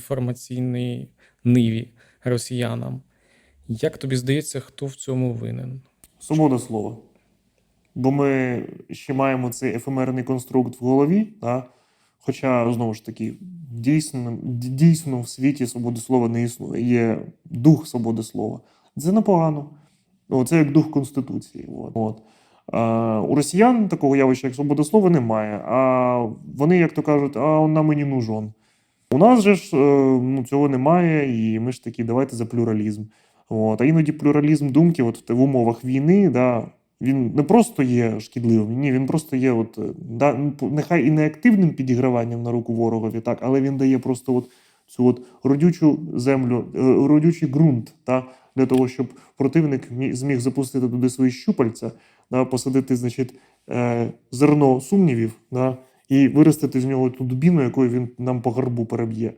інформаційній ниві росіянам. Як тобі здається, хто в цьому винен? Свобода слова. Бо ми ще маємо цей ефемерний конструкт в голові. Да? Хоча, знову ж таки, дійсно, дійсно в світі свободи слова не існує. Є дух свободи слова. Це непогано. Це як дух Конституції. От. От. А, у росіян такого явища, як свобода слова, немає. А вони, як то кажуть, а он нам і нужен. У нас же ж е, ну, цього немає, і ми ж такі, давайте за плюралізм. От. А іноді плюралізм думки от, в умовах війни, да, він не просто є шкідливим, ні, він просто є, от, е, да, нехай і не активним підіграванням на руку ворогові, так, але він дає просто от, цю от родючу землю, е, родючий ґрунт та, для того, щоб противник зміг запустити туди свої щупальця, да, посадити значить, зерно сумнівів да, і виростити з нього ту дубіну, якою він нам по гарбу переб'є.